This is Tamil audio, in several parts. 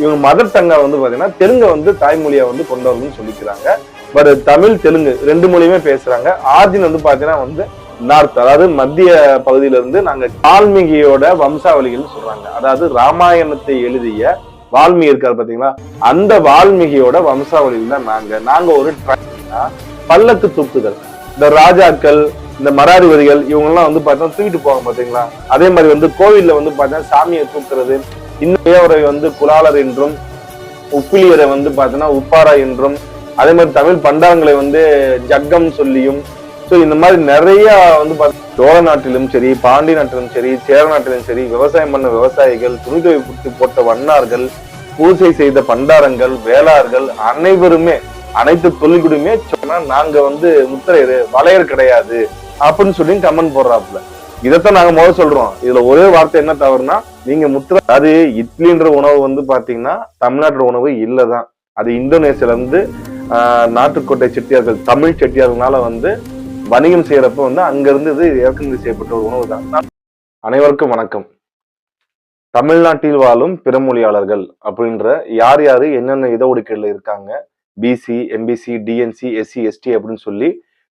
இவங்க மதர் டங்கா வந்து பாத்தீங்கன்னா தெலுங்கை வந்து தாய்மொழியா வந்து கொண்டவர்கள்னு சொல்லிக்கிறாங்க. பட் தமிழ் தெலுங்கு ரெண்டு மொழியுமே பேசுறாங்க. ஆர்ஜின் வந்து பாத்தீங்கன்னா வந்து நார்த் அதாவது மத்திய பகுதியில இருந்து நாங்க வால்மீகியோட வம்சாவளிகள்னு சொல்றாங்க. அதாவது ராமாயணத்தை எழுதிய வால்மீகி இருக்காரு பாத்தீங்களா? அந்த வால்மீகியோட வம்சாவளியில் தான் நாங்க. நாங்க ஒரு பல்லக்கு தூக்குதல். இந்த ராஜாக்கள் இந்த மராதிபதிகள் இவங்க எல்லாம் வந்து பார்த்தா தூக்கிட்டு போவாங்க பாத்தீங்களா? அதே மாதிரி வந்து கோவில்ல வந்து பார்த்தா சாமியை தூக்குறது இன்னும் வந்து குலாளர் என்றும் உப்பிலியரை வந்து பார்த்தீங்கன்னா உப்பாரா என்றும் அதே மாதிரி தமிழ் பண்டாரங்களை வந்து ஜக்கம் சொல்லியும் ஸோ இந்த மாதிரி நிறைய வந்து சோழ நாட்டிலும் சரி பாண்டி நாட்டிலும் சரி சேர நாட்டிலும் சரி விவசாயம் பண்ண விவசாயிகள் துணி துவைப்பு போட்ட வண்ணார்கள் பூஜை செய்த பண்டாரங்கள் வேளார்கள் அனைவருமே அனைத்து தொழில்குடியுமே சொன்னா நாங்க வந்து முத்திரையர் வளையர் கிடையாது அப்படின்னு சொல்லி கமெண்ட் போடுறாப்புல. இதைத்தான் நாங்க முதல்ல சொல்றோம். இதுல ஒரே வார்த்தை என்ன தவறுனா நீங்க முத்திர அது இட்லின்ற உணவு வந்து பாத்தீங்கன்னா தமிழ்நாட்டு உணவு இல்லதான். அது இந்தோனேசியால இருந்து நாட்டுக்கோட்டை செட்டியார்கள் தமிழ் செட்டியார்கள்னால வந்து வணிகம் செய்யறப்ப வந்து அங்கிருந்து இது இறக்குமதி செய்யப்பட்ட ஒரு உணவு தான் அனைவருக்கும் வணக்கம். தமிழ்நாட்டில் வாழும் பிறமொழியாளர்கள் அப்படின்ற யார் யாரு என்னென்ன இட ஒதுக்கீடுல இருக்காங்க BC MBC DNC SC ST அப்படின்னு சொல்லி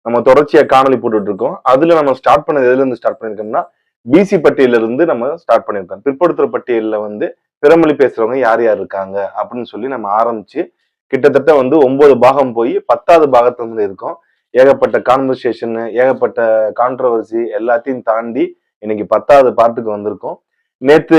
நம்ம தொடர்ச்சியா காணொலி போட்டுட்டு இருக்கோம் அதுல நம்ம ஸ்டார்ட் பண்ணது எதுல இருந்து ஸ்டார்ட் பண்ணிருக்கோம்னா பிசி பட்டியல இருந்து நம்ம ஸ்டார்ட் பண்ணியிருக்கோம் பிற்படுத்துற பட்டியலில் வந்து பிறமொழி பேசுறவங்க யார் யார் இருக்காங்க அப்படின்னு சொல்லி நம்ம ஆரம்பிச்சு கிட்டத்தட்ட வந்து ஒன்பது பாகம் போய் பத்தாவது பாகத்துல இருந்து இருக்கோம். ஏகப்பட்ட கான்வர்சேஷன் ஏகப்பட்ட கான்ட்ரவர்சி எல்லாத்தையும் தாண்டி இன்னைக்கு பத்தாவது பார்ட்டுக்கு வந்திருக்கோம். நேத்து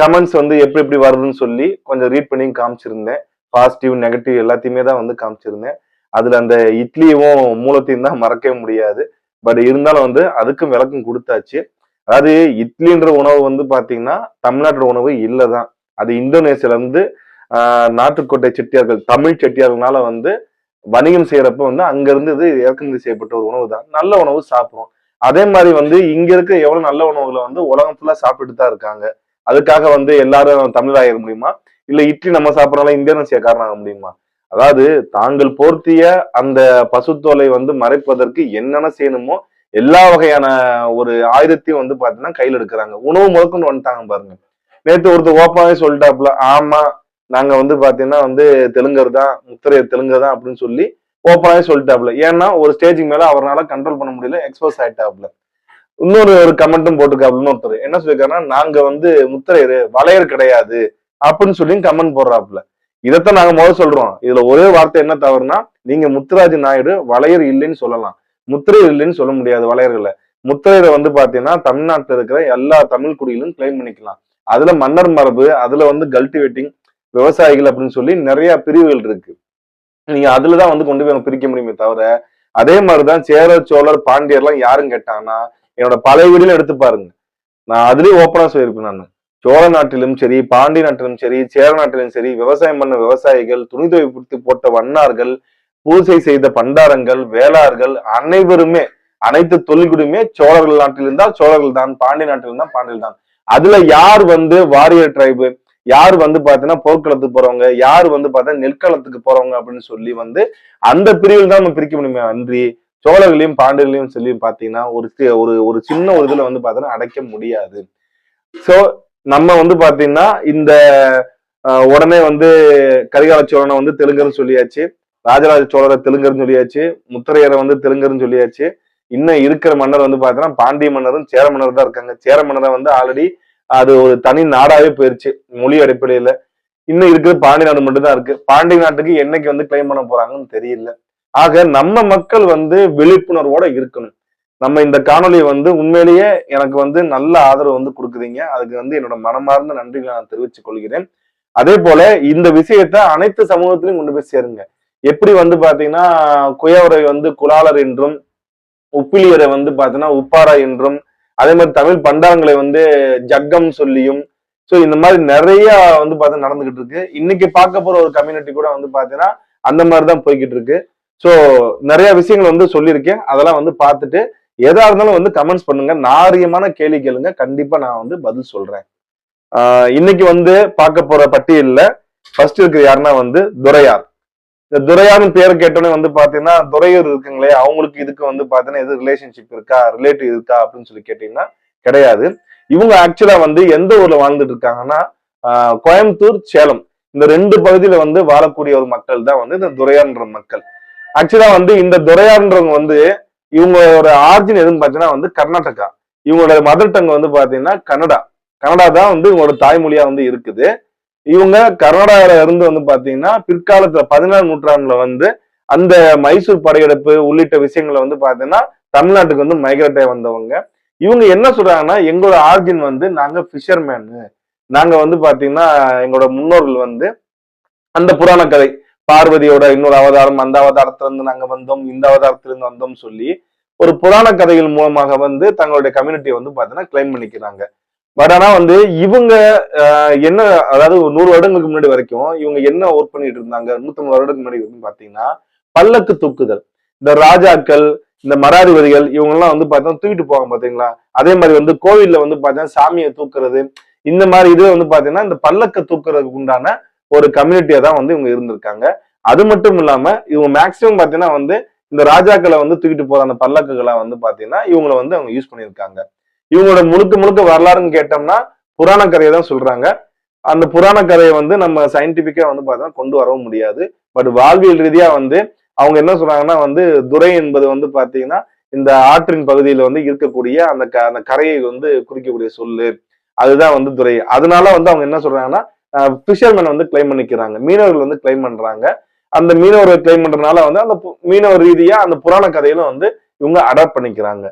கமெண்ட்ஸ் வந்து எப்படி எப்படி வருதுன்னு சொல்லி கொஞ்சம் ரீட் பண்ணி காமிச்சிருந்தேன். பாசிட்டிவ் நெகட்டிவ் எல்லாத்தையுமே தான் வந்து காமிச்சிருந்தேன். அதுல அந்த இட்லியும் மூலத்தையும் தான் மறக்கவே முடியாது. பட் இருந்தாலும் வந்து அதுக்கும் விளக்கம் கொடுத்தாச்சு. அதாவது இட்லின்ற உணவு வந்து பாத்தீங்கன்னா தமிழ்நாட்டோட உணவு இல்லைதான். அது இந்தோனேசியால இருந்து ஆஹ், நாட்டுக்கோட்டை செட்டியார்கள் தமிழ் செட்டியார்கள்னால வந்து வணிகம் செய்யறப்ப வந்து அங்க இருந்து இது இறக்குமதி செய்யப்பட்ட ஒரு உணவு தான். நல்ல உணவு சாப்பிடும் அதே மாதிரி வந்து இங்க இருக்க எவ்வளவு நல்ல உணவுகளை வந்து உலகம் ஃபுல்லா சாப்பிட்டுட்டு தான் இருக்காங்க. அதுக்காக வந்து எல்லாரும் தமிழாயிர முடியுமா? இல்ல இட்லி நம்ம சாப்பிடறனால காரணம் ஆக முடியுமா? அதாவது தாங்கள் போர்த்திய அந்த பசுத்தோலை வந்து மறைப்பதற்கு என்னென்ன செய்யணுமோ எல்லா வகையான ஒரு ஆயுதத்தையும் வந்து பாத்தீங்கன்னா கையில் எடுக்கிறாங்க. உணவு முதற்கொண்டு வந்துட்டாங்க பாருங்க. நேற்று ஒருத்தர் ஓப்பனாவே சொல்லிட்டாப்புல ஆமா நாங்க வந்து பாத்தீங்கன்னா வந்து தெலுங்கர் தான் முத்திரையர் தெலுங்கர் தான் அப்படின்னு சொல்லி ஓப்பனாவே சொல்லிட்டாப்புல. ஏன்னா ஒரு ஸ்டேஜுக்கு மேல அவரால் கண்ட்ரோல் பண்ண முடியல எக்ஸ்போஸ் ஆயிட்டாப்புல. இன்னொரு ஒரு கமெண்ட்டும் போட்டிருக்காப்புல ஒருத்தர் என்ன சொல்லியிருக்காருன்னா நாங்க வந்து முத்திரையர் வளையர் கிடையாது அப்படின்னு சொல்லி கமெண்ட் போடுறாப்புல. இதைத்தான் நாங்க முதல் சொல்றோம். இதுல ஒரே வார்த்தை என்ன தவறுனா நீங்க முத்துராஜ் நாயுடு வளையர் இல்லைன்னு சொல்லலாம். முத்திரையர் இல்லைன்னு சொல்ல முடியாது வளையர்களை முத்திரையரை வந்து பாத்தீங்கன்னா தமிழ்நாட்டில் இருக்கிற எல்லா தமிழ் குடிகளும் கிளைம் பண்ணிக்கலாம். அதுல மன்னர் மரபு அதுல வந்து கல்டிவேட்டிங் விவசாயிகள் அப்படின்னு சொல்லி நிறைய பிரிவுகள் இருக்கு. நீங்க அதுலதான் வந்து கொண்டு போய் பிரிக்க முடியுமே தவிர அதே மாதிரிதான் சேர சோழர் பாண்டியர்லாம் யாரும் கேட்டாங்கன்னா என்னோட பழைய வீடுல எடுத்து பாருங்க. நான் அதுலயும் ஓப்பனா சொல்லியிருப்பேன் நான். சோழ நாட்டிலும் சரி பாண்டி நாட்டிலும் சரி சேர நாட்டிலும் சரி விவசாயம் பண்ண விவசாயிகள் துணி துவைப்பு போட்ட வண்ணார்கள் பூசை செய்த பண்டாரங்கள் வேளார்கள் அனைவருமே அனைத்து தொழில்குடியுமே சோழர்கள் நாட்டில் இருந்தால் சோழர்கள் தான் பாண்டி நாட்டில் இருந்தால் பாண்டியர்கள் தான். அதுல யார் வந்து வாரியர் டிரைபு யார் வந்து பாத்தீங்கன்னா போர்க்களத்துக்கு போறவங்க? யார் வந்து பார்த்தீங்கன்னா நெற்களத்துக்கு போறவங்க அப்படின்னு சொல்லி வந்து அந்த பிரிவில் தான் நம்ம பிரிக்க முடியுமே அன்றி சோழர்களையும் பாண்டியர்களையும் சொல்லி பாத்தீங்கன்னா ஒரு ஒரு ஒரு சின்ன ஒரு இதுல வந்து பாத்தீங்கன்னா அடைக்க முடியாது. சோ நம்ம வந்து பாத்தீங்கன்னா இந்த உடனே வந்து கரிகால சோழனை வந்து தெலுங்கர்னு சொல்லியாச்சு. ராஜராஜ சோழரை தெலுங்கர்னு சொல்லியாச்சு. முத்திரையரை வந்து தெலுங்குன்னு சொல்லியாச்சு. இன்னும் இருக்கிற மன்னர் வந்து பாத்தீங்கன்னா பாண்டிய மன்னரும் சேர மன்னர் தான் இருக்காங்க. சேர மன்னரை வந்து ஆல்ரெடி அது ஒரு தனி நாடாவே போயிருச்சு மொழி அடிப்படையில. இன்னும் இருக்கிறது பாண்டிய நாடு மட்டும் தான் இருக்கு. பாண்டிய நாட்டுக்கு என்னைக்கு வந்து கிளைம் பண்ண போறாங்கன்னு தெரியல. ஆக நம்ம மக்கள் வந்து விழிப்புணர்வோட இருக்கணும். நம்ம இந்த காணொலியை வந்து உண்மையிலேயே எனக்கு வந்து நல்ல ஆதரவு வந்து கொடுக்குறீங்க. அதுக்கு வந்து என்னோட மனமார்ந்த நன்றிகளை நான் தெரிவித்துக் கொள்கிறேன். அதே போல இந்த விஷயத்த அனைத்து சமூகத்திலையும் கொண்டு போய் சேருங்க. எப்படி வந்து பாத்தீங்கன்னா குயவரை வந்து குலாளர் என்றும் உப்பிலியரை வந்து பாத்தீங்கன்னா உப்பாரா என்றும் அதே மாதிரி தமிழ் பண்டாரங்களை வந்து ஜக்கம் சொல்லியும் ஸோ இந்த மாதிரி நிறைய வந்து பார்த்தா நடந்துகிட்டு இருக்கு. இன்னைக்கு பார்க்க போற ஒரு கம்யூனிட்டி கூட வந்து பாத்தீங்கன்னா அந்த மாதிரி தான் போய்கிட்டு இருக்கு. ஸோ நிறைய விஷயங்கள் வந்து சொல்லியிருக்கேன். அதெல்லாம் வந்து பார்த்துட்டு எதா இருந்தாலும் வந்து கமெண்ட்ஸ் பண்ணுங்க. நாரியமான கேள்வி கேளுங்க. கண்டிப்பா நான் வந்து பதில் சொல்றேன். ஆஹ் இன்னைக்கு வந்து பார்க்க போற பட்டியல்ல ஃபர்ஸ்ட் இருக்கிற யாருன்னா வந்து துரையார். இந்த துரையார்னு பேர் கேட்டோன்னே வந்து பாத்தீங்கன்னா துரையூர் இருக்குங்களே அவங்களுக்கு இதுக்கு வந்து பாத்தீங்கன்னா எது ரிலேஷன்ஷிப் இருக்கா ரிலேட்டிவ் இருக்கா அப்படின்னு சொல்லி கேட்டீங்கன்னா கிடையாது. இவங்க ஆக்சுவலா வந்து எந்த ஊர்ல வாழ்ந்துட்டு இருக்காங்கன்னா ஆஹ் கோயம்புத்தூர் சேலம். இந்த ரெண்டு பகுதியில வந்து வாழக்கூடிய ஒரு மக்கள் தான் வந்து இந்த துரையார்ன்ற மக்கள். ஆக்சுவலா வந்து இந்த துரையார்ன்றவங்க வந்து இவங்களோட ஆர்ஜின் எதுன்னு பார்த்தீங்கன்னா வந்து கர்நாடகா. இவங்களோட மதர் டங் வந்து பார்த்தீங்கன்னா கன்னடா கன்னடா தான் வந்து இவங்களோட தாய்மொழியா வந்து இருக்குது. இவங்க கர்நாடகாவில இருந்து வந்து பாத்தீங்கன்னா பிற்காலத்துல பதினாறு நூற்றாண்டுல வந்து அந்த மைசூர் படையெடுப்பு உள்ளிட்ட விஷயங்களை வந்து பாத்தீங்கன்னா தமிழ்நாட்டுக்கு வந்து மைக்ரேட் ஆகி வந்தவங்க. இவங்க என்ன சொல்றாங்கன்னா எங்களோட ஆர்ஜின் வந்து நாங்க ஃபிஷர்மேனு நாங்க வந்து பாத்தீங்கன்னா எங்களோட முன்னோர்கள் வந்து அந்த புராண கதை பார்வதியோட இன்னொரு அவதாரம் அந்த அவதாரத்திலிருந்து நாங்க வந்தோம் இந்த அவதாரத்திலிருந்து வந்தோம் சொல்லி ஒரு புராண கதைகள் மூலமாக வந்து தங்களுடைய கம்யூனிட்டியை வந்து பாத்தீங்கன்னா கிளைம் பண்ணிக்கிறாங்க. பட் ஆனா வந்து இவங்க என்ன அதாவது ஒரு நூறு வருடங்களுக்கு முன்னாடி வரைக்கும் இவங்க என்ன ஒர்க் பண்ணிட்டு இருந்தாங்க நூத்தம்பது வருடத்துக்கு முன்னாடி வரைக்கும் பாத்தீங்கன்னா பல்லக்கு தூக்குதல். இந்த ராஜாக்கள் இந்த மராதிபதிகள் இவங்கெல்லாம் வந்து பார்த்தா தூக்கிட்டு போவாங்க பாத்தீங்களா அதே மாதிரி வந்து கோவில்ல வந்து பார்த்தீங்கன்னா சாமியை தூக்குறது இந்த மாதிரி இது வந்து பாத்தீங்கன்னா இந்த பல்லக்க தூக்குறதுக்கு உண்டான ஒரு கம்யூனிட்டியா தான் வந்து இவங்க இருந்திருக்காங்க. அது மட்டும் இல்லாம இவங்க மேக்சிமம் பாத்தீங்கன்னா வந்து இந்த ராஜாக்களை வந்து தூக்கிட்டு போற அந்த பல்லக்குகளை வந்து பாத்தீங்கன்னா இவங்களை வந்து அவங்க யூஸ் பண்ணியிருக்காங்க. இவங்களோட முழுக்க முழுக்க வரலாறுன்னு கேட்டோம்னா புராண கதையை தான் சொல்றாங்க. அந்த புராண கதையை வந்து நம்ம சயின்டிபிக்கா வந்து பார்த்தோம்னா கொண்டு வரவும் முடியாது. பட் வாழ்வியல் ரீதியா வந்து அவங்க என்ன சொல்றாங்கன்னா வந்து துரை என்பது வந்து பாத்தீங்கன்னா இந்த ஆற்றின் பகுதியில வந்து இருக்கக்கூடிய அந்த க அந்த கரையை வந்து குறிக்கக்கூடிய சொல்லு. அதுதான் வந்து துரை. அதனால வந்து அவங்க என்ன சொல்றாங்கன்னா ஃபிஷர்மேன் வந்து கிளைம் பண்ணிக்கிறாங்க. மீனவர்கள் வந்து கிளைம் பண்றாங்க. அந்த மீனவர்கள் கிளைம் பண்றதுனால வந்து அந்த பு- மீனவர் ரீதியா அந்த புராண கதையிலும் வந்து இவங்க அடாப்ட் பண்ணிக்கிறாங்க.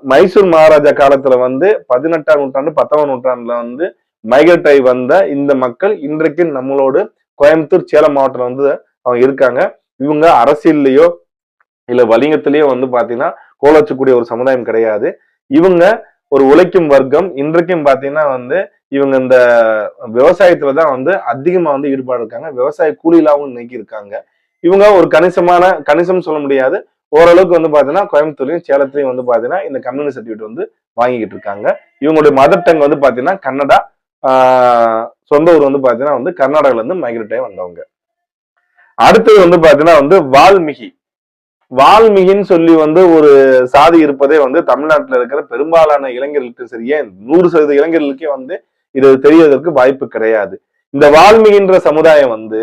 மைசூர் மகாராஜா காலத்துல வந்து பதினெட்டாம் நூற்றாண்டு பத்தாம் நூற்றாண்டுல வந்து மைக்ரேட் ஆகி வந்த இந்த மக்கள் இன்றைக்கு நம்மளோட கோயம்புத்தூர் சேலம் மாவட்டம் வந்து அவங்க இருக்காங்க. இவங்க அரசியல்லையோ இல்ல வணிகத்திலேயோ வந்து பாத்தீங்கன்னா கோலச்சக்கூடிய ஒரு சமுதாயம் கிடையாது. இவங்க ஒரு உழைக்கும் வர்க்கம் இன்றைக்கும் பாத்தீங்கன்னா வந்து இவங்க இந்த விவசாயத்துல தான் வந்து அதிகமா வந்து ஈடுபாடு இருக்காங்க. விவசாய கூலியிலாவும் இன்னைக்கு இருக்காங்க. இவங்க ஒரு கணிசமான கணிசம் சொல்ல முடியாது. ஓரளவுக்கு வந்து பாத்தீங்கன்னா கோயம்புத்தூர்லயும் சேலத்துலயும் வந்து பாத்தீங்கன்னா இந்த கம்யூனிட்டி சர்டிஃபிகேட் வந்து வாங்கிக்கிட்டு இருக்காங்க. இவங்களுடைய மதர் டங் வந்து பாத்தீங்கன்னா கன்னடா சொந்த ஊர் வந்து பாத்தீங்கன்னா வந்து கர்நாடகால இருந்து மைக்ரேட் ஆகி வந்தவங்க. அடுத்தது வந்து பாத்தீங்கன்னா வந்து வால்மீகி. வால்மீகின்னு சொல்லி வந்து ஒரு சாதி இருப்பதே வந்து தமிழ்நாட்டில் இருக்கிற பெரும்பாலான இளைஞர்களுக்கு சரியே நூறு சதவீத இளைஞர்களுக்கே வந்து இது தெரியறதற்கு வாய்ப்பு கிடையாது. இந்த வால்மீகின்ற சமுதாயம் வந்து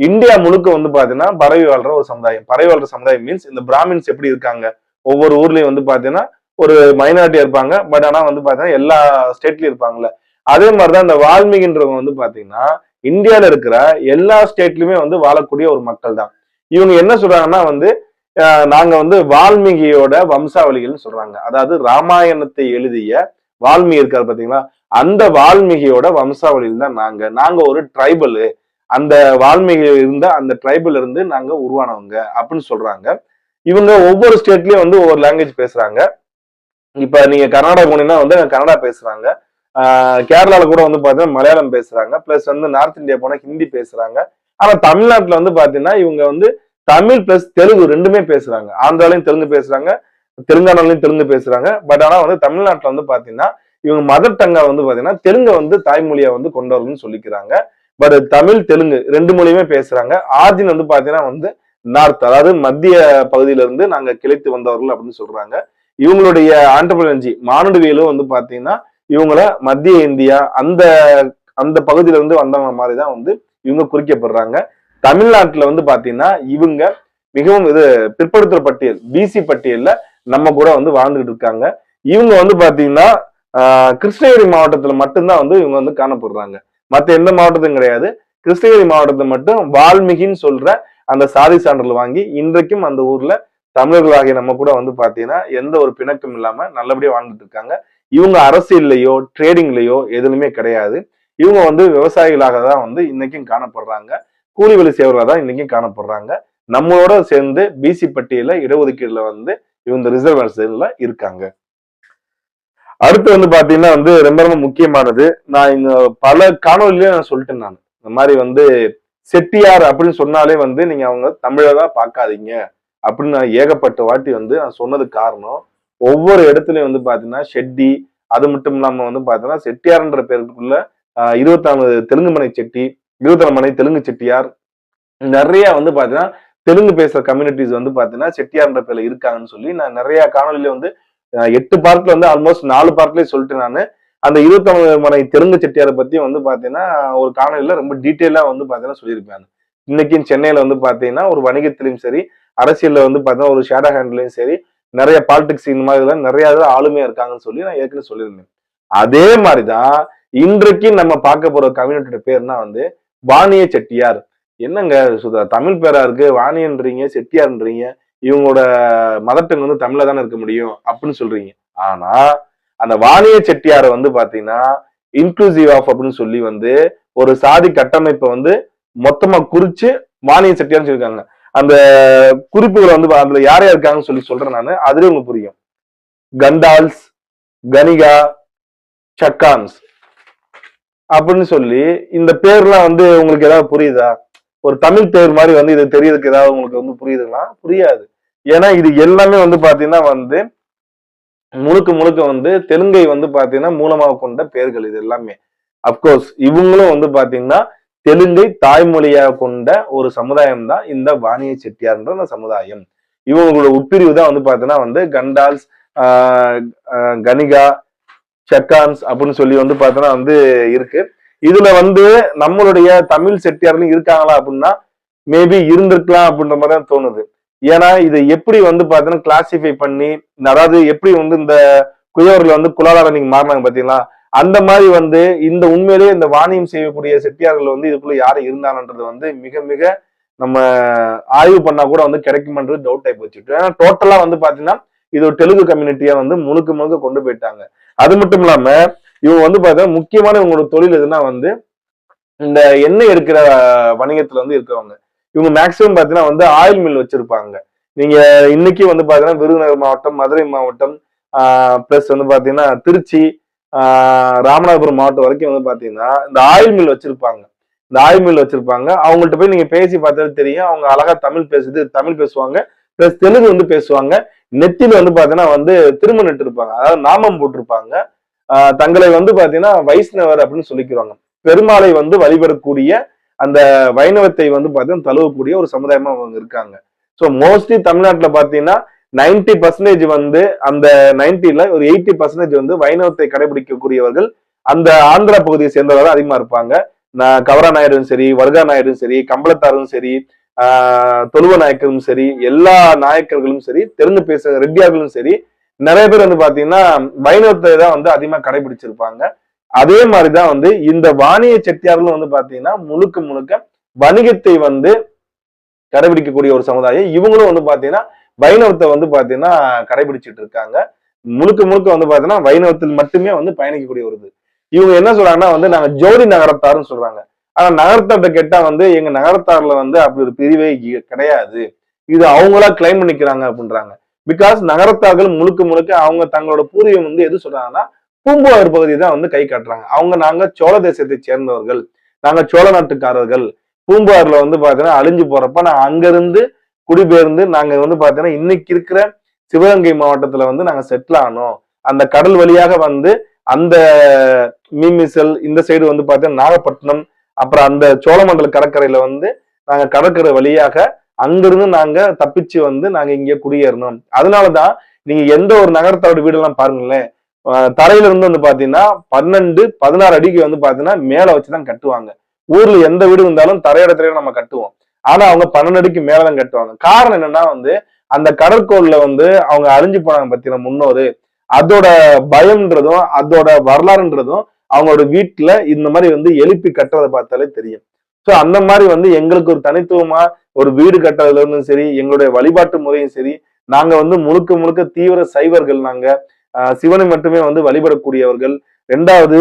இந்தியா முழுக்க வந்து பாத்தீங்கன்னா பறவை வாழ்ற ஒரு சமுதாயம். பறவை வாழ்ற சமுதாயம் மீன்ஸ் இந்த பிராமின்ஸ் எப்படி இருக்காங்க? ஒவ்வொரு ஊர்லயும் வந்து பாத்தீங்கன்னா ஒரு மைனாரிட்டியா இருப்பாங்க. பட் ஆனா வந்து பாத்தீங்கன்னா எல்லா ஸ்டேட்லயும் இருப்பாங்கல்ல. அதே மாதிரிதான் இந்த வால்மீகின்றவங்க வந்து பாத்தீங்கன்னா இந்தியால இருக்கிற எல்லா ஸ்டேட்லயுமே வந்து வாழக்கூடிய ஒரு மக்கள் தான் இவங்க என்ன சொல்றாங்கன்னா வந்து நாங்க வந்து வால்மீகியோட வம்சாவளிகள்னு சொல்றாங்க. அதாவது ராமாயணத்தை எழுதிய வால்மீகி இருக்காரு பாத்தீங்களா? அந்த வால்மீகியோட வம்சாவளியில் தான் நாங்க. நாங்க ஒரு ட்ரைபல் அந்த வால்மீகி இருந்த அந்த ட்ரைபல் இருந்து நாங்க உருவானவங்க அப்படின்னு சொல்றாங்க. இவங்க ஒவ்வொரு ஸ்டேட்லயும் வந்து ஒவ்வொரு லாங்குவேஜ் பேசுறாங்க. இப்ப நீங்க கர்நாடகா போனீங்கன்னா வந்து கன்னடா பேசுறாங்க. கேரளால கூட வந்து பாத்தீங்கன்னா மலையாளம் பேசுறாங்க. பிளஸ் வந்து நார்த் இந்தியா போனா ஹிந்தி பேசுறாங்க. ஆனா தமிழ்நாட்டுல வந்து பாத்தீங்கன்னா இவங்க வந்து தமிழ் பிளஸ் தெலுங்கு ரெண்டுமே பேசுறாங்க. ஆந்திராலையும் தெலுங்கு பேசுறாங்க தெலுங்கானாலையும் தெலுங்கு பேசுறாங்க. பட் ஆனா வந்து தமிழ்நாட்டுல வந்து பாத்தீங்கன்னா இவங்க மதர் டங்கா வந்து பாத்தீங்கன்னா தெலுங்கை வந்து தாய்மொழியா வந்து கொண்டு வரணும்னு சொல்லிக்கிறாங்க. பட் தமிழ் தெலுங்கு ரெண்டு மொழியுமே பேசுறாங்க. ஆர்ஜின் வந்து பாத்தீங்கன்னா வந்து நார்த் அதாவது மத்திய பகுதியில இருந்து நாங்க கிளைத்து வந்தவர்கள் அப்படின்னு சொல்றாங்க. இவங்களுடைய ஆண்டர்பிரனர்ஜி மானுடவியலும் வந்து பாத்தீங்கன்னா இவங்கள மத்திய இந்தியா அந்த அந்த பகுதியில இருந்து வந்தவங்க மாதிரி தான் வந்து இவங்க குறிக்கப்படுறாங்க. தமிழ்நாட்டுல வந்து பாத்தீங்கன்னா இவங்க மிகவும் இது பிற்படுத்துற பட்டியல் பிசி பட்டியல்ல நம்ம கூட வந்து வாழ்ந்துகிட்டு இருக்காங்க. இவங்க வந்து பாத்தீங்கன்னா ஆஹ், கிருஷ்ணகிரி மாவட்டத்துல மட்டும்தான் வந்து இவங்க வந்து காணப்படுறாங்க. மத்த எந்த மாவட்டத்தையும் கிடையாது. கிருஷ்ணகிரி மாவட்டத்தை மட்டும் வால்மீகின்னு சொல்ற அந்த சாதி சான்றிதழ் வாங்கி இன்றைக்கும் அந்த ஊர்ல தமிழர்களாகிய நம்ம கூட வந்து பாத்தீங்கன்னா எந்த ஒரு பிணக்கம் இல்லாம நல்லபடியா வாழ்ந்துட்டு இருக்காங்க. இவங்க அரசியல்லையோ ட்ரேடிங்லயோ எதுலுமே கிடையாது. இவங்க வந்து விவசாயிகளாக தான் வந்து இன்னைக்கும் காணப்படுறாங்க. கூலி வேலை செய்வர்களாக தான் இன்னைக்கும் காணப்படுறாங்க. நம்மளோட சேர்ந்து பிசி பட்டியல இடஒதுக்கீடுல வந்து இவங்க ரிசர்வேஷன்ல இருக்காங்க. அடுத்து வந்து பாத்தீங்கன்னா வந்து ரொம்ப ரொம்ப முக்கியமானது. நான் இந்த பல காணொலியிலே நான் சொல்லிட்டேன் நான். இந்த மாதிரி வந்து செட்டியார் அப்படின்னு சொன்னாலே வந்து நீங்க அவங்க தமிழரா பார்க்காதீங்க. அப்படின்னு நான் ஏகப்பட்ட வாட்டி வந்து நான் சொன்னது காரணம். ஒவ்வொரு இடத்துலயும் வந்து பாத்தீங்கன்னா ஷெட்டி அது மட்டும் இல்லாம வந்து பாத்தீங்கன்னா செட்டியார்ன்ற பேருக்குள்ள ஆஹ் இருபத்தாறு தெலுங்கு மனை செட்டி இருபத்தாறு தெலுங்கு செட்டியார் நிறைய வந்து பாத்தீங்கன்னா தெலுங்கு பேசுற கம்யூனிட்டிஸ் வந்து பாத்தீங்கன்னா செட்டியார்ன்ற பேர்ல இருக்காங்கன்னு சொல்லி நான் நிறைய காணொலியில வந்து எட்டு பார்ட்ல வந்து ஆல்மோஸ்ட் நாலு பார்ட்லயே சொல்லிட்டு நான். அந்த இருபத்தொன்பது மனை தெலுங்கு செட்டியாரை பத்தி வந்து பாத்தீங்கன்னா ஒரு காணொலியில ரொம்ப டீட்டெயிலா வந்து பாத்தீங்கன்னா சொல்லியிருப்பேன் இன்னைக்கு சென்னையில வந்து பாத்தீங்கன்னா ஒரு வணிகத்திலையும் சரி அரசியல்ல வந்து பாத்தீங்கன்னா ஒரு ஷேடோ ஹேண்ட்லயும் சரி நிறைய பாலிடிக்ஸ் இந்த மாதிரி இதெல்லாம் நிறைய ஆளுமையா இருக்காங்கன்னு சொல்லி நான் ஏற்கனவே சொல்லியிருந்தேன். அதே மாதிரிதான் இன்றைக்கு நம்ம பார்க்க போற கம்யூனிட்டியோட பேர்னா வந்து வாணிய செட்டியார். என்னங்க சுதா தமிழ் பேரா இருக்கு? வாணியன்றீங்க செட்டியார்ன்றீங்க. இவங்களோட மதட்டங்க வந்து தமிழ்ல தானே இருக்க முடியும்? அப்படின்னு சொல்றீங்க. ஆனா அந்த வாணிய செட்டியாரை வந்து பாத்தீங்கன்னா இன்க்ளூசிவ் ஆஃப் அப்படின்னு சொல்லி வந்து ஒரு சாதி கட்டமைப்பை வந்து மொத்தமா குறிச்சு வாணிய செட்டியார்னு சொல்லியிருக்காங்க அந்த குறிப்புகளை வந்து அதுல யார் யார் இருக்காங்கன்னு சொல்லி சொல்றேன் நான். அதுலேயே உங்களுக்கு புரியும். கண்டால்ஸ் கனிகா சக்கான்ஸ். அப்படின்னு சொல்லி இந்த பேர்லாம் வந்து உங்களுக்கு ஏதாவது புரியுதா? ஒரு தமிழ் பேர் மாதிரி வந்து இது தெரியறதுக்கு ஏதாவது உங்களுக்கு வந்து புரியுதுன்னா புரியாது. ஏன்னா இது எல்லாமே வந்து பாத்தீங்கன்னா வந்து முழுக்க முழுக்க வந்து தெலுங்கை வந்து பாத்தீங்கன்னா மூலமாக கொண்ட பேர்கள் இது எல்லாமே. அப்கோர்ஸ் இவங்களும் வந்து பாத்தீங்கன்னா தெலுங்கை தாய்மொழியாக கொண்ட ஒரு சமுதாயம் தான் இந்த வாணிய செட்டியார்ன்ற அந்த சமுதாயம். இவங்களோட உட்பிரிவு தான் வந்து பாத்தீங்கன்னா வந்து கண்டால்ஸ் ஆஹ் கனிகா செக்கான்ஸ் அப்படின்னு சொல்லி வந்து பார்த்தோன்னா வந்து இருக்கு. இதுல வந்து நம்மளுடைய தமிழ் செட்டியார்களும் இருக்காங்களா அப்படின்னா மேபி இருந்திருக்கலாம் அப்படின்ற மாதிரி தான் தோணுது. ஏன்னா இதை எப்படி வந்து பார்த்தீங்கன்னா கிளாசிஃபை பண்ணி அதாவது எப்படி வந்து இந்த குயவர்கள் வந்து குலாதாரம் நீங்க மாறினாங்க பாத்தீங்களா அந்த மாதிரி வந்து இந்த உண்மையிலேயே இந்த வாணியம் செய்யக்கூடிய செட்டியார்கள் வந்து இதுக்குள்ள யாரு இருந்தாங்கன்றது வந்து மிக மிக நம்ம ஆய்வு பண்ணா கூட வந்து கிடைக்குமன்றது டவுட் ஆகி போச்சு. ஏன்னா டோட்டலா வந்து பாத்தீங்கன்னா இது ஒரு தெலுங்கு கம்யூனிட்டியா வந்து முழுக்க முழுக்க கொண்டு போயிட்டாங்க. அது மட்டும் இல்லாம இவங்க வந்து பார்த்தீங்கன்னா முக்கியமான இவங்களோட தொழில் எதுனா வந்து இந்த எண்ணெய் எடுக்கிற வணிகத்துல வந்து இருக்கிறவங்க. இவங்க மேக்சிமம் பார்த்தீங்கன்னா வந்து ஆயில் மில் வச்சிருப்பாங்க. நீங்க இன்னைக்கு வந்து பாத்தீங்கன்னா விருதுநகர் மாவட்டம் மதுரை மாவட்டம் பிளஸ் வந்து பாத்தீங்கன்னா திருச்சி ஆஹ் ராமநாதபுரம் மாவட்டம் வரைக்கும் வந்து பாத்தீங்கன்னா இந்த ஆயில் மில் வச்சிருப்பாங்க. இந்த ஆயில் மில் வச்சிருப்பாங்க. அவங்கள்ட்ட போய் நீங்க பேசி பார்த்தது தெரியும். அவங்க அழகா தமிழ் பேசுது தமிழ் பேசுவாங்க பிளஸ் தெலுங்கு வந்து பேசுவாங்க. நெத்தில வந்து பாத்தீங்கன்னா வந்து திருமணம் இருப்பாங்க அதாவது நாமம் போட்டிருப்பாங்க. தங்களை வந்து பாத்தீங்கன்னா வைஷ்ணவர் அப்படின்னு சொல்லிக்கிறாங்க. பெருமாளை வந்து வழிபடக்கூடிய அந்த வைணவத்தை வந்து பாத்தீங்கன்னா தழுவக்கூடிய ஒரு சமுதாயமா அவங்க இருக்காங்க. ஸோ மோஸ்ட்லி தமிழ்நாட்டுல பாத்தீங்கன்னா நைன்டி பர்சன்டேஜ் வந்து அந்த நைன்டில ஒரு எயிட்டி பர்சன்டேஜ் வந்து வைணவத்தை கடைபிடிக்கக்கூடியவர்கள் அந்த ஆந்திரா பகுதியை சேர்ந்தவர்கள் அதிகமா இருப்பாங்க. நான் கவரா நாயுடும் சரி வர்கா நாயுடும் சரி கம்பளத்தாரும் சரி தொழுவ நாயக்கரும் சரி எல்லா நாயக்கர்களும் சரி தெரிந்து பேசுற ரெட்டியார்களும் சரி நிறைய பேர் வந்து பாத்தீங்கன்னா வைணவத்தை தான் வந்து அதிகமா கடைபிடிச்சிருப்பாங்க. அதே மாதிரிதான் வந்து இந்த வாணிய செட்டியார்களும் வந்து பாத்தீங்கன்னா முழுக்க முழுக்க வணிகத்தை வந்து கடைபிடிக்கக்கூடிய ஒரு சமுதாயம். இவங்களும் வந்து பாத்தீங்கன்னா வைணவத்தை வந்து பாத்தீங்கன்னா கடைபிடிச்சிட்டு இருக்காங்க. முழுக்க முழுக்க வந்து பாத்தீங்கன்னா வைணவத்தில் மட்டுமே வந்து பயணிக்கக்கூடிய ஒரு இது இவங்க என்ன சொல்றாங்கன்னா வந்து நாங்க ஜோடி நகரத்தாருன்னு சொல்றாங்க. ஆனா நகரத்தார்ட்ட கேட்டா வந்து எங்க நகரத்தார்ல வந்து அப்படி ஒரு பிரிவே கிடையாது. இது அவங்களா கிளைம் பண்ணிக்கிறாங்க அப்படின்றாங்க. பிகாஸ் நகரத்தார்கள் முழுக்க முழுக்க அவங்க தங்களோட பூர்வீகம் வந்து எது சொல்றாங்கன்னா பூம்புவார் பகுதி தான் வந்து கை காட்டுறாங்க. அவங்க நாங்க சோழ தேசத்தை சேர்ந்தவர்கள். நாங்க சோழ நாட்டுக்காரர்கள். பூம்புவார்ல வந்து பாத்தீங்கன்னா அழிஞ்சு போறப்ப நான் அங்கிருந்து குடிபெயர்ந்து நாங்க வந்து பாத்தீங்கன்னா இன்னைக்கு இருக்கிற சிவகங்கை மாவட்டத்துல வந்து நாங்க செட்டில் ஆனோம். அந்த கடல் வழியாக வந்து அந்த மீமிசல் இந்த சைடு வந்து பாத்தீங்கன்னா நாகப்பட்டினம் அப்புறம் அந்த சோழமண்டல கடற்கரையில வந்து நாங்க கடற்கரை வழியாக அங்கிருந்து நாங்க தப்பிச்சு வந்து நாங்க இங்க குடியேறணும் அதனாலதான் நீங்க எந்த ஒரு நகரத்தோட வீடெல்லாம் பாருங்களேன் தரையில இருந்து வந்து பாத்தீங்கன்னா பன்னெண்டு பதினாறு அடிக்கு வந்து பாத்தீங்கன்னா மேல வச்சுதான் கட்டுவாங்க. ஊர்ல எந்த வீடு இருந்தாலும் தரையிடத்துல நம்ம கட்டுவோம். ஆனா அவங்க பன்னெண்டு அடிக்கு மேலதான் கட்டுவாங்க. காரணம் என்னன்னா வந்து அந்த கடற்கோள்ல வந்து அவங்க அழிஞ்சு போனாங்க பாத்தீங்கன்னா முன்னோரு. அதோட பயம்ன்றதும் அதோட வரலாறுன்றதும் அவங்களோட வீட்டுல இந்த மாதிரி வந்து எழுப்பி கட்டுறதை பார்த்தாலே தெரியும். சோ அந்த மாதிரி வந்து எங்களுக்கு ஒரு தனித்துவமா ஒரு வீடு கட்டுறதுல இருந்தும் சரி எங்களுடைய வழிபாட்டு முறையும் சரி நாங்க வந்து முழுக்க முழுக்க தீவிர சைவர்கள் நாங்க ஆஹ் சிவனை மட்டுமே வந்து வழிபடக்கூடியவர்கள். ரெண்டாவது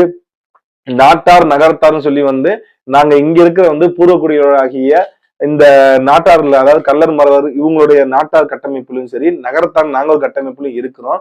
நாட்டார் நகரத்தார்னு சொல்லி வந்து நாங்க இங்க இருக்கிற வந்து பூர்வக்குடியவராகிய இந்த நாட்டார்ல அதாவது கல்லர் மரவர் இவங்களுடைய நாட்டார் கட்டமைப்புலையும் சரி நகரத்தார் நாங்கள் ஒரு கட்டமைப்புலையும் இருக்கிறோம்.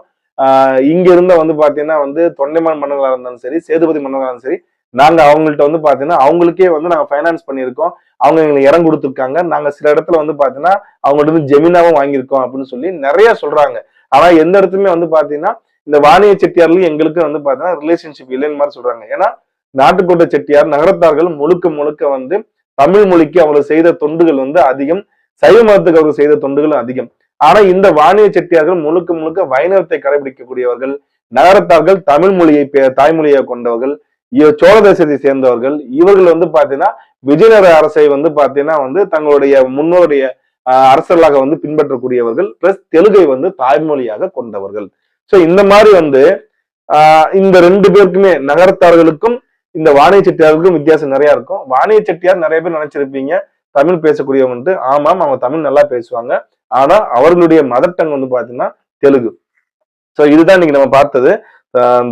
இங்க இருந்த வந்து பாத்தீங்கன்னா வந்து தொண்டைமான் மன்னர்களா இருந்தாலும் சரி சேதுபதி மன்னர்களா இருந்தாலும் சரி நாங்க அவங்கள்ட்ட வந்து பாத்தீங்கன்னா அவங்களுக்கே வந்து நாங்க ஃபைனான்ஸ் பண்ணியிருக்கோம். அவங்க எங்களுக்கு இடம் கொடுத்துருக்காங்க. நாங்க சில இடத்துல வந்து பாத்தீங்கன்னா அவங்கள்ட்ட இருந்து ஜெமீனாவும் வாங்கியிருக்கோம் அப்படின்னு சொல்லி நிறைய சொல்றாங்க. ஆனா எந்த இடத்துலயுமே வந்து பாத்தீங்கன்னா இந்த வாணிய செட்டியார்லயும் எங்களுக்கு வந்து பாத்தீங்கன்னா ரிலேஷன்ஷிப் இல்லைன்னு மாதிரி சொல்றாங்க. ஏன்னா நாட்டுக்கோட்டை செட்டியார் நகரத்தார்கள் முழுக்க முழுக்க வந்து தமிழ் மொழிக்கு அவர்கள் செய்த தொண்டுகள் வந்து அதிகம். சைவ மதத்துக்கு அவர்கள் செய்த தொண்டுகளும் அதிகம். ஆனா இந்த வாணிய செட்டியார்கள் முழுக்க முழுக்க வைணவத்தை கடைபிடிக்கக்கூடியவர்கள் நகரத்தார்கள் தமிழ் மொழியை பே- தாய்மொழியை கொண்டவர்கள் சோழ தேசத்தை சேர்ந்தவர்கள் இவர்கள் வந்து பாத்தீங்கன்னா விஜயநகர அரசை வந்து பாத்தீங்கன்னா வந்து தங்களுடைய முன்னோருடைய ஆஹ், அரசர்களாக வந்து பின்பற்றக்கூடியவர்கள் பிளஸ் தெலுங்கை வந்து தாய்மொழியாக கொண்டவர்கள். சோ இந்த மாதிரி வந்து ஆஹ், இந்த ரெண்டு பேருக்குமே நகரத்தார்களுக்கும் இந்த வாணிய செட்டியாருக்கும் வித்தியாசம் நிறைய இருக்கும். வாணிய செட்டியார் நிறைய பேர் நினைச்சிருப்பீங்க தமிழ் பேசக்கூடியவன்ட்டு. ஆமாம் அவங்க தமிழ் நல்லா பேசுவாங்க. ஆனா அவர்களுடைய மதர் டங் வந்து பாத்தீங்கன்னா தெலுங்கு. சோ இதுதான் இன்னைக்கு நம்ம பார்த்தது.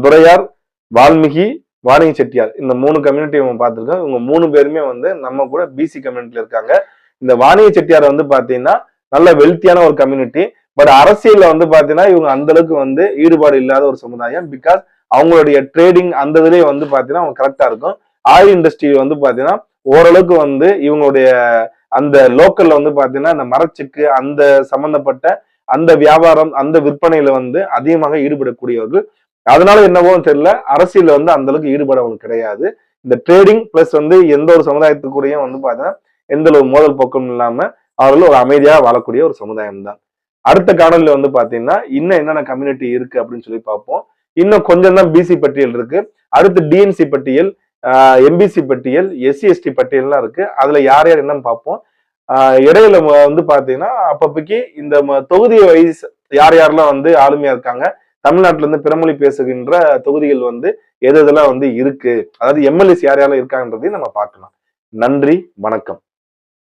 துரையார் வால்மீகி வாணிய செட்டியார். இந்த மூணு கம்யூனிட்டி நம்ம பார்த்துருக்கோம். இவங்க மூணு பேருமே வந்து நம்ம கூட பிசி கம்யூனிட்டில இருக்காங்க. இந்த வாணிய செட்டியார் வந்து பாத்தீங்கன்னா நல்ல வெல்த்தியான ஒரு கம்யூனிட்டி பட் அரசியல்ல வந்து பாத்தீங்கன்னா இவங்க அந்த அளவுக்கு வந்து ஈடுபாடு இல்லாத ஒரு சமுதாயம். பிகாஸ் அவங்களுடைய ட்ரேடிங் அந்த இதுலயே வந்து பாத்தீங்கன்னா அவங்க கரெக்டா இருக்கும். ஆயில் இண்டஸ்ட்ரி வந்து பாத்தீங்கன்னா ஓரளவுக்கு வந்து இவங்களுடைய அந்த லோக்கல்ல வந்து பாத்தீங்கன்னா இந்த மரச்சுக்கு அந்த சம்பந்தப்பட்ட அந்த வியாபாரம் அந்த விற்பனையில வந்து அதிகமாக ஈடுபடக்கூடியவர்கள். அதனால என்னவோ தெரியல அரசியல வந்து அந்த அளவுக்கு ஈடுபாடு அவங்களுக்கு கிடையாது. இந்த ட்ரேடிங் பிளஸ் வந்து எந்த ஒரு சமுதாயத்துக்குடையும் வந்து பாத்தீங்கன்னா எந்த ஒரு மோதல் போக்கம் இல்லாம அவர்கள் ஒரு அமைதியா வாழக்கூடிய ஒரு சமுதாயம் தான் அடுத்த காணொலியில வந்து பாத்தீங்கன்னா இன்னும் என்னென்ன கம்யூனிட்டி இருக்கு அப்படின்னு சொல்லி பார்ப்போம். இன்னும் கொஞ்சம் தான் பிசி பட்டியல் இருக்கு. அடுத்து டிஎன்சி பட்டியல் எம்பிசி பட்டியல் எஸ்சி எஸ்டி பட்டியல்லாம் இருக்கு. அதுல யார் யார் என்னன்னு பார்ப்போம். இடையில வந்து பாத்தீங்கன்னா அப்பப்பக்கு இந்த ம- தொகுதி வைஸ் யார் யாரெல்லாம் வந்து ஆளுமையா இருக்காங்க தமிழ்நாட்டுல இருந்து பிறமொழி பேசுகின்ற தொகுதிகள் வந்து எது எதெல்லாம் வந்து இருக்கு அதாவது எம்எல்ஏஸ் யார் யாரெல்லாம் இருக்காங்கன்றதையும் நம்ம பார்க்கலாம். நன்றி வணக்கம்.